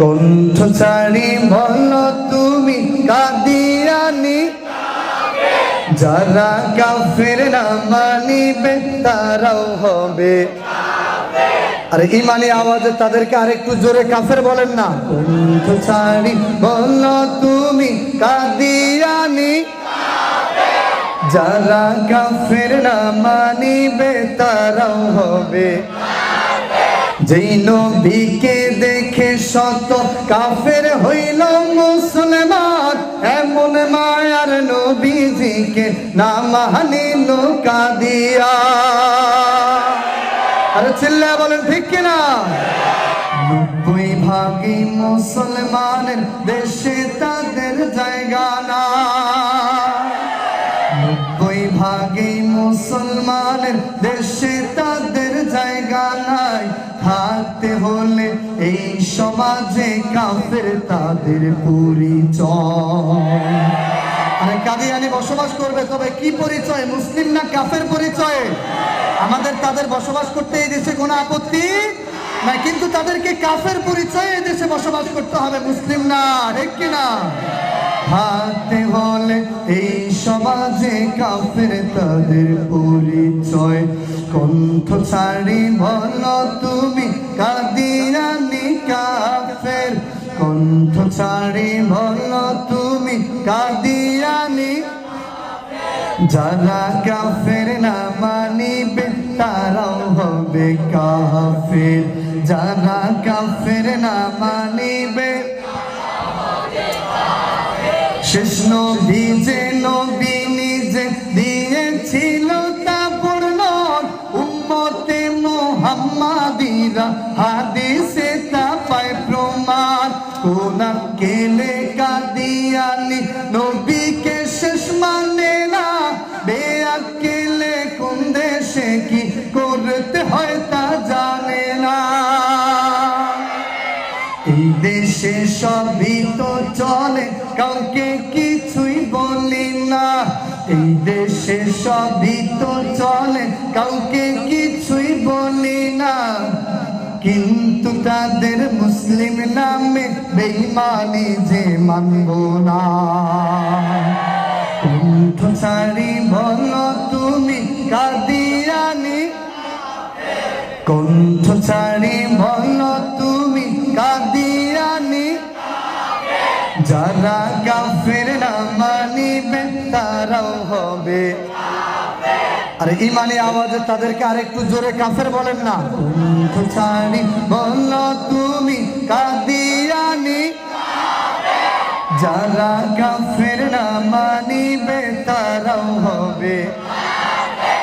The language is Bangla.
কণ্ঠ ছাড়ি বল তুমি কাদিয়ানি যারা কাফের না মানিবে, তারাও হবে। আরে ইমানি আওয়াজে, তাদেরকে আরেকটু জোরে কাফের বলেন না। কণ্ঠ ছাড়ি বল তুমি কাদিয়ানি যারা কাফের না মানিবে, তারাও হবে। যেই নবীকে দেখে শত কাফের হইল মুসলমান। এমন মায়ার নবীজিকে না নৌকা কাদিয়া আরে চিল্লা বলেন, ঠিক কিনা? নব্বই ভাগে মুসলমানের দেশে তাদের মুসলমানের দেশে তাদের জায়গা নাই। থাকতে হলে এই সমাজে কাফের তাদের পরিচয়। আরে কাদিয়ানি বসবাস করবে, তবে কি পরিচয়? মুসলিম না কাফের পরিচয়? আমাদের তাদের বসবাস করতে এই দেশে কোনো আপত্তি? না, কিন্তু তাদেরকে কাফের পরিচয়ে দেশে বসবাস করতে হবে, মুসলিম না, ঠিক কিনা? থাকতে হলে এই সমাজে কাফের তাদের পরিচয়। কণ্ঠ ছাড়ি বল তুমি কাদিয়ানি কাফের। কণ্ঠ ছাড়ি বল তুমি কাদিয়ানি যারা কাফের না মানিবে, তারাও হবে কাফের। যারা কাফের না মানিবে শেষ নবী যে নবী নিজে দিয়েছিল তা পূর্ণ। উম্মতে মোহাম্মাদিরা হাদিসে তা পায় প্রমাণ। কোন কেলে কাদিয়ানি নবীকে শেষ মানে না। বেআকেলে কোন দেশে কি করতে হয় তা জানে না। দেশে সবই তো চলে, কাউকে কিছুই বলি না। এই দেশে সবই তো চলে, কাউকে কিছুই বলি না। কিন্তু তাদের মুসলিম নামে বেইমানি যে মানব না। কণ্ঠ ছাড়ি বলো তুমি কাদিয়ানি কণ্ঠ ছাড়ি বল যারা কাফের না মানিবে, তারাও হবে। আরে ইমানি আওয়াজে তাদেরকে আরেকটু জোরে কাফের বলেন না। ছাড়ি, বল তুমি কাদিয়ানি যারা কাফের না মানিবে, তারাও হবে।